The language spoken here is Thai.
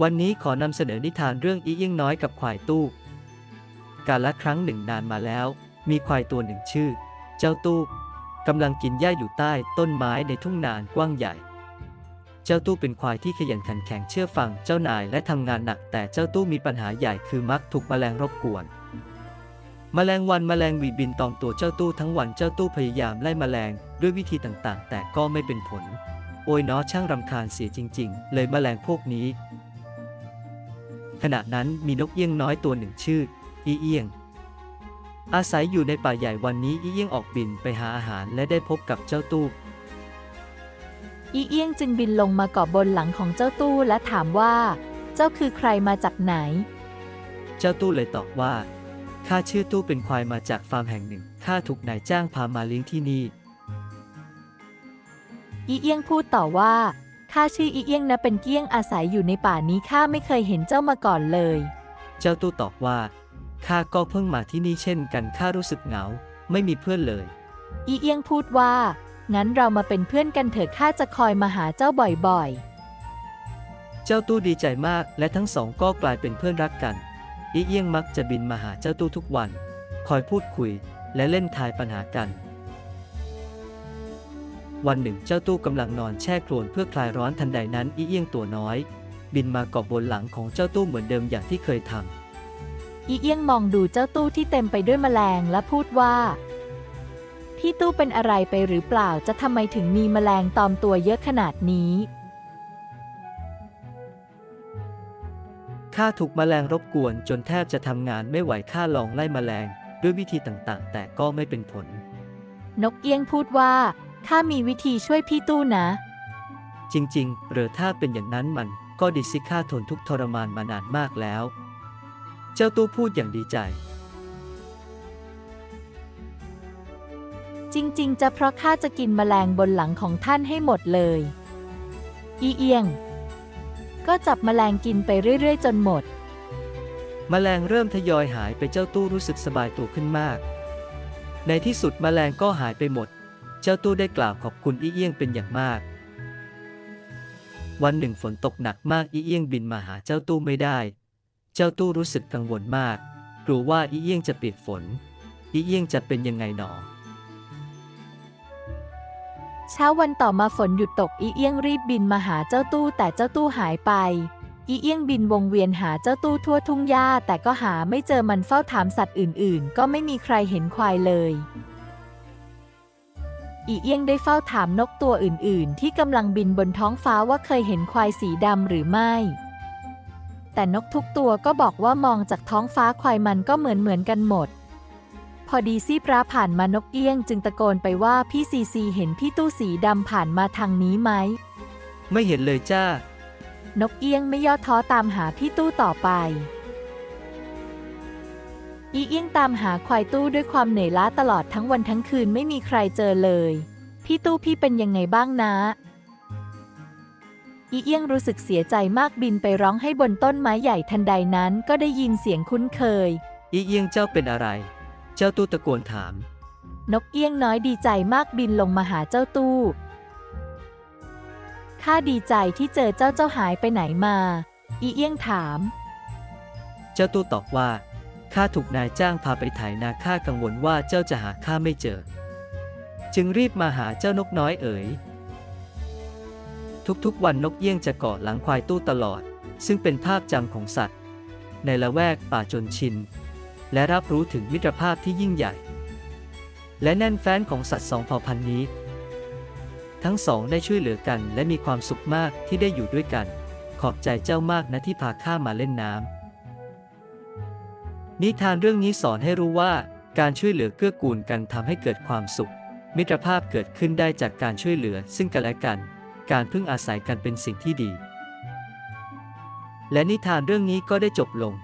วันนี้ขอนำเสนอนิทานเรื่องอีเอี้ยงน้อยกับควายตู้กาลครั้งหนึ่งนานมาแล้ว มีควายตัวหนึ่งชื่อ เจ้าตู้กำลังกินหญ้าอยู่ใต้ต้นไม้ในทุ่งนานกว้างใหญ่ เจ้าตู้เป็นควายที่ขยันขันแข็งเชื่อฟังเจ้านายและทำงานหนัก แต่เจ้าตู้มีปัญหาใหญ่คือมักถูกแมลงรบกวนแมลงวันแมลงวีบินตอมตัวเจ้าตู้ทั้งวันเจ้าตู้พยายามไล่แมลงด้วยวิธีต่างๆ แต่ก็ไม่เป็นผล โอ้ยเนาะช่างรำคาญเสียจริง ๆ เลยแมลงพวกนี้ ขณะนั้นมีนกเอี้ยงน้อยตัวหนึ่งชื่อ อีเอี้ยง อาศัยอยู่ในป่าใหญ่วันนี้อีเอี้ยงออกบินไปหาอาหารและได้พบกับเจ้าตู้อีเอี้ยงจึงบินลงมาเกาะบนหลังของเจ้าตู้และถามว่า เจ้าคือใครมาจากไหน เจ้าตู้เลยตอบว่าข้าชื่อตู้เป็นควายมาจากฟาร์มแห่งหนึ่งข้าถูกนายจ้างพามาเลี้ยงที่นี่ อีเอี้ยงพูดต่อว่า ข้าชื่ออีเอี้ยงนะเป็นเกี้ยงอาศัยอยู่ในป่านี้ข้าไม่เคยเห็นเจ้ามาก่อนเลย เจ้าตู้ตอบว่า ข้าก็เพิ่งมาที่นี่เช่นกันข้ารู้สึกเหงา ไม่มีเพื่อนเลย อีเอี้ยงพูดว่า งั้นเรามาเป็นเพื่อนกันเถอะข้าจะคอยมาหาเจ้าบ่อยเจ้าตู้ดีใจมากและทั้งสองก็กลายเป็นเพื่อนรักกัน อีเอี้ยงมักจะบินมาหาเจ้าตู้ทุกวัน คอยพูดคุยและเล่นทายปัญหากัน วันหนึ่งเจ้าตู้กำลังนอนแช่โคลนเพื่อคลายร้อนทันใดนั้นอีเอี้ยงตัวน้อย บินมาเกาะบนหลังของเจ้าตู้เหมือนเดิมอย่างที่เคยทำๆอีเอี้ยงมองดูเจ้าตู้ที่เต็มไปด้วยแมลงและพูดว่าพี่ตู้เป็นอะไรไปหรือเปล่าจะทำไมถึงมีแมลงตอมตัวเยอะขนาดนี้ข้าถูกแมลงรบกวนจนแทบจะทำงานไม่ไหวข้าลองไล่แมลงด้วยวิธีต่างๆ แต่ก็ไม่เป็นผล นกเอี้ยงพูดว่า ข้ามีวิธีช่วยพี่ตู้นะ จริงๆ หรือถ้าเป็นอย่างนั้นมันก็ดีสิข้าทนทุกข์ทรมานมานานมากแล้ว เจ้าตู้พูดอย่างดีใจ จริงๆ จะเพราะข้าจะกินแมลงบนหลังของท่านให้หมดเลย อีเอียง ก็จับแมลงกินไปเรื่อยๆ จนหมด แมลงเริ่มทยอยหายไปเจ้าตู้รู้สึกสบายตัวขึ้นมาก ในที่สุดแมลงก็หายไปหมด เจ้าตู้ได้กล่าวขอบคุณอีเอี้ยงเป็นอย่างมาก วันหนึ่งฝนตกหนักมากอีเอี้ยงบินมาหาเจ้าตู้ไม่ได้ เจ้าตู้รู้สึกกังวลมาก กลัวว่าอีเอี้ยงจะเปียกฝน อีเอี้ยงจะเป็นยังไงหนอ เช้าวันต่อมาฝนหยุดตกอีเอี้ยงรีบบินมาหาเจ้าตู้แต่เจ้าตู้หายไปอีเอี้ยงบินวงเวียนหาเจ้าตู้ทั่วทุ่งหญ้าแต่ก็หาไม่เจอมันเฝ้าถามสัตว์อื่นๆ ก็ไม่มีใครเห็นควายเลย อีเอียงได้เฝ้าถามนกตัวอื่น ๆ ที่กำลังบินบนท้องฟ้าว่าเคยเห็นควายสีดำหรือไม่ แต่นกทุกตัวก็บอกว่ามองจากท้องฟ้าควายมันก็เหมือนเหมือนๆกันหมด พอดีซีปราผ่านมานกเอี้ยงจึงตะโกนไปว่าพี่ซีซีเห็นพี่ตู้สีดำผ่านมาทางนี้ไหม ไม่เห็นเลยจ้า นกเอี้ยงไม่ย่อท้อตามหาพี่ตู้ต่อไป อีเอี้ยงตามหาควายตู้ด้วยความเหนื่อยล้าตลอดทั้งวันทั้งคืนไม่มีใครเจอเลย พี่ตู้พี่เป็นยังไงบ้างนะ อีเอี้ยงรู้สึกเสียใจมากบินไปร้องให้บนต้นไม้ใหญ่ทันใดนั้นก็ได้ยินเสียงคุ้นเคย อีเอี้ยงเจ้าเป็นอะไร เจ้าตู้ตะโกนถาม นกเอี้ยงน้อยดีใจมากบินลงมาหาเจ้าตู้ ข้าดีใจที่เจอเจ้าเจ้าหายไปไหนมา อีเอี้ยงถาม เจ้าตู้ตอบว่า ข้าถูกนายจ้างพาไปไถนาข้ากังวลว่าเจ้าจะหาข้าไม่เจอ จึงรีบมาหาเจ้านกน้อยเอ๋ย ทุกๆวันนกเอี้ยงจะเกาะหลังควายตู้ตลอด ซึ่งเป็นภาพจำของสัตว์ ในละแวกป่าจนชิน และรับรู้ถึงมิตรภาพที่ยิ่งใหญ่ และแน่นแฟ้นของสัตว์สองเผ่าพันธุ์นี้ ทั้งสองได้ช่วยเหลือกันและมีความสุขมากที่ได้อยู่ด้วยกัน ขอบใจเจ้ามากนะที่พาข้ามาเล่นน้ำ นิทานเรื่องนี้สอนให้รู้ว่าการช่วยเหลือเกื้อกูลกันทำให้เกิดความสุข มิตรภาพเกิดขึ้นได้จากการช่วยเหลือซึ่งกันและกัน การพึ่งอาศัยกันเป็นสิ่งที่ดี และนิทานเรื่องนี้ก็ได้จบลง